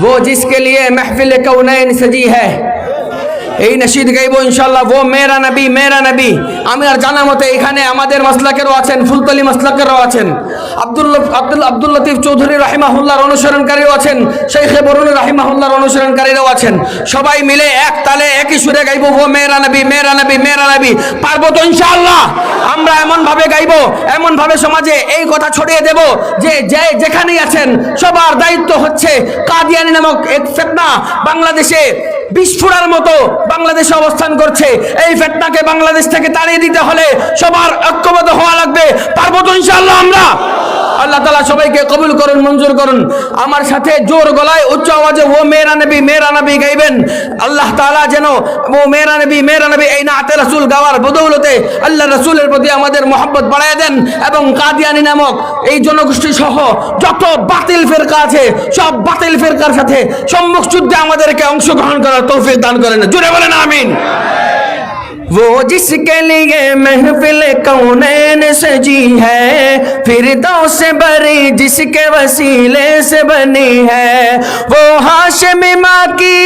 وہ جس کے لیے محفل کونین سجی ہے۔ এই নশিদ গাইব ইনশাল্লাহ ও মেরা নবী মেরা নবী, আমি আর জানা মতে এখানে আমাদের মাসলাকেরও আছেন, ফুলতলি মাসলাকেরও আছেন। আব্দুল আব্দুল আব্দুল লতিফ চৌধুরী রাহিমাহুল্লাহর অনুসরণকারীও আছেন শেখে বরুল রাহিমাহুল্লাহর অনুসরণকারীরাও আছেন। সবাই মিলে এক তালে, একই সুরে গাইবো, ও মেরা নবী মেরা নবী মেরা নবী। পারব তো ইনশাল্লাহ আমরা এমন ভাবে গাইবো এমন সমাজে এই কথা ছড়িয়ে দেব যে যে যেখানেই আছেন, সবার দায়িত্ব হচ্ছে কাদিয়ানি নামক এক ফেতনা বাংলাদেশে বিস্ফোরার মতো বাংলাদেশে অবস্থান করছে। এই ফেতনাকে বাংলাদেশ থেকে তাড়িয়ে দিতে হলে সবার ঐক্যবদ্ধ হওয়া লাগবে। পারব তো ইনশাআল্লাহ আমরা। আল্লাহ তালা সবাইকে কবুল করুন, মঞ্জুর করুন। আমার সাথে জোর গলায় উচ্চ আওয়াজে, ও মেরা নবী মেরা নবী, গাইবেন। আল্লাহ তালা যেন, ও মেরা নবী মেরা নবী, এই নাতে রাসূল গাওয়ার বদৌলতে আল্লাহ রসুলের প্রতি আমাদের মহব্বত বাড়ায় দেন এবং কাদিয়ানি নামক এই জনগোষ্ঠী সহ যত বাতিল ফেরকা আছে, সব বাতিল ফেরকার সাথে সম্মুখ যুদ্ধে আমাদেরকে অংশগ্রহণ করার তৌফিক দান করেন। জুড়ে বলেন, আমিন। وہ جس کے لیے محفل کونین سجی ہے پھر دو سے بری جس کے وسیلے سے بنی ہے، وہ ہاشم ماں کی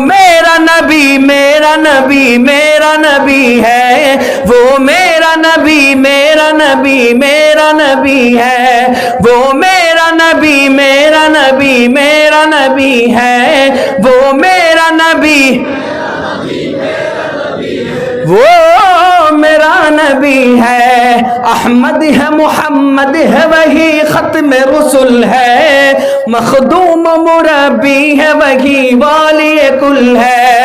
میرا نبی میرا نبی میرا نبی ہے۔ وہ میرا میرا نبی میرا نبی میرا نبی ہے۔ وہ میرا نبی میرا نبی میرا نبی ہے۔ وہ میرا نبی وہ मेरा नबी वो मेरा नबी है अहमद है मोहम्मद है वही खत्म रसुल है मखदूम मुरबी है वही वाली कुल है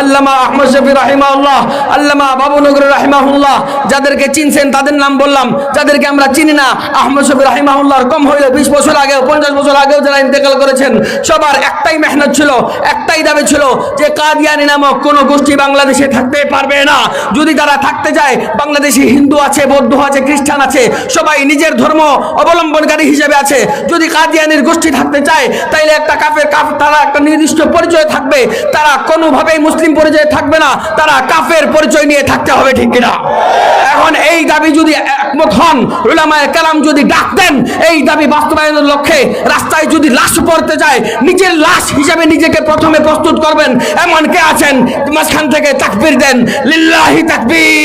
আল্লামা আহমদ শফি রাহিমাহুল্লাহ আল্লামা বাবু নগর রাহিমাহুল্লাহ যাদেরকে চিনছেন তাদের নাম বললাম যাদেরকে আমরা চিনি না আহমদ শফি রাহিমাহুল্লাহর কম হইলে বিশ বছর আগেও পঞ্চাশ বছর আগেও যারা ইন্তেকাল করেছেন সবার একটাই মেহনত ছিল একটাই দাবি ছিল যে কাদিয়ানি নামক কোনো গোষ্ঠী বাংলাদেশে থাকতে পারবে না যদি তারা থাকতে যায়। বাংলাদেশে হিন্দু আছে, বৌদ্ধ আছে, খ্রিস্টান আছে, সবাই নিজের ধর্ম অবলম্বনকারী হিসেবে আছে। যদি কাদিয়ানির গোষ্ঠী থাকতে চায়, তাইলে একটা কাফের কাফ, তারা একটা নির্দিষ্ট পরিচয় থাকবে। তারা কোনোভাবেই মুসলিম পরিচয় থাকবে না, তারা কাফের পরিচয় নিয়ে থাকতে হবে, ঠিক কিনা? এখন এই দাবি যদি একমত হন, উলামায়ে কালাম যদি ডাক দেন, এই দাবি বাস্তবায়নের লক্ষ্যে রাস্তায় যদি লাশ পড়তে যায়, নিজের লাশ হিসেবে নিজেকে প্রথমে প্রস্তুত করবেন। এমন কে আছেন? মাঝখান থেকে তাকবীর দেন। লিল্লাহি তাকবীর।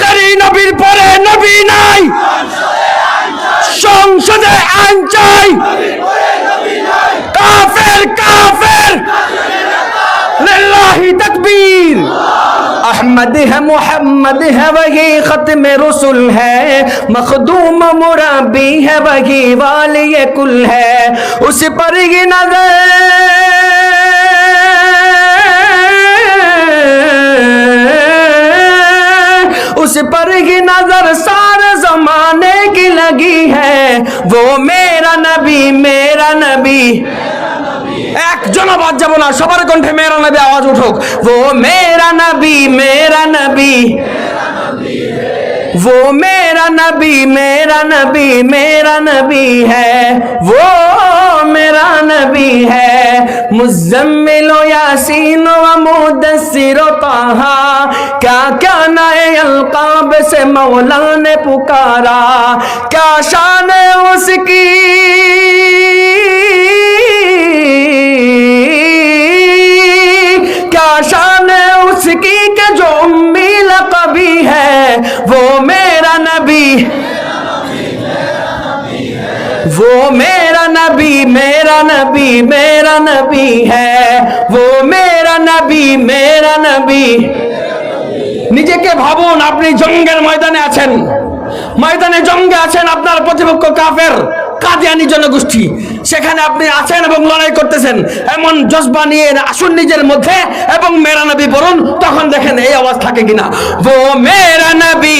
আখেরি নবীর পরে নবী নাই সংসদে আইন চাই কাফের কাফের للہ تکبیر احمد ہے محمد ہے وہی ختم رسول ہے مخدوم مرابی ہے وہی والی کل ہے اس پر یہ نظر लगी है वो मेरा नबी मेरा नबी এক জনবাদ যাব না সবার কণ্ঠে মেরা নবী আওয়াজ উঠুক ও মেরা নবী মেরা নবী वो मेरा नबी मेरा नबी मेरा नबी है वो मेरा नबी है مزمل و یاسین و مدثر و طہا کیا کیا نئے القاب سے مولا نے پکارا، کیا شان اس کی؟ کیا شان اس کی کہ جو امی لقبی ہے، وہ میرا نبی ہے۔ वो मेरा नबी मेरा नबी मेरा नबी है वो मेरा नबी मेरा नबी নিজেকে ভাবুন আপনি জঙ্গের ময়দানে আছেন ময়দানে জঙ্গে আছেন আপনার প্রতিপক্ষ কাফের কাদিয়ানি জনগোষ্ঠী সেখানে আপনি আছেন এবং লড়াই করতেছেন এমন জজবা নিয়ে আসুন নিজের মধ্যে এবং মেরা নবী বলুন তখন দেখেন এই আওয়াজ থাকে কিনা ও মেরা নবী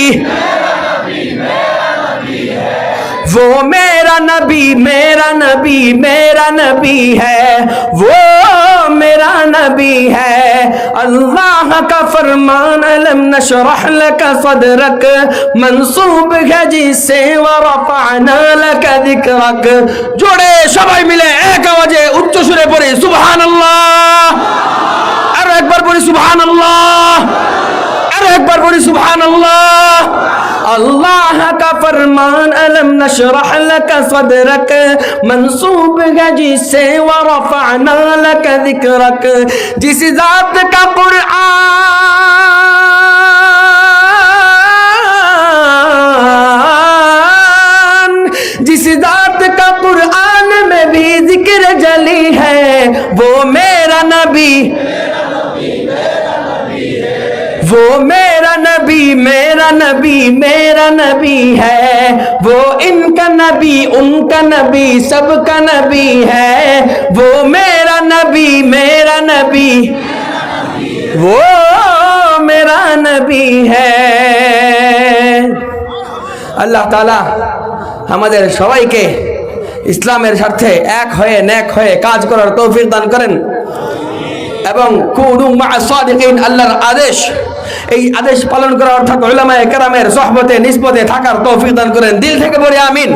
وہ میرا نبی میرا نبی میرا نبی ہے۔ وہ میرا نبی ہے۔ اللہ کا فرمان علم نشرح لک صدرک۔ منصوب ہے جسے ورفعنا دکھ ذکرک۔ جوڑے شبائی ملے، ایک وجہ اچھو شرے پوری سبحان اللہ۔ ارہ اکبر پوری سبحان اللہ۔ ارہ اکبر پوری سبحان اللہ۔ اللہ کا فرمان ألم نشرح لك صدرك منصوب ہے جس سے ورفعنا لك ذكرك جس ذات کا قرآن جس ذات کا قرآن میں بھی ذکر جلی ہے وہ میرا نبی वो मेरा नबी मेरा नबी मेरा नबी है वो इनका नबी उनका नबी सबका नबी है वो मेरा नबी मेरा नबी वो मेरा नबी है আল্লাহ তালা আমাদের সবাইকে ইসলামের স্বার্থে এক হয়ে ন্যাক হয়ে কাজ করার তৌফিক দান করেন এবং কুনু মা সাদিকিন আল্লাহর আদেশ এই আদেশ পালন করা অর্থাৎ ওলামায় কেরামের সহবতে নিসবতে থাকার তৌফিক দান করেন। দিল থেকে বলি আমিন।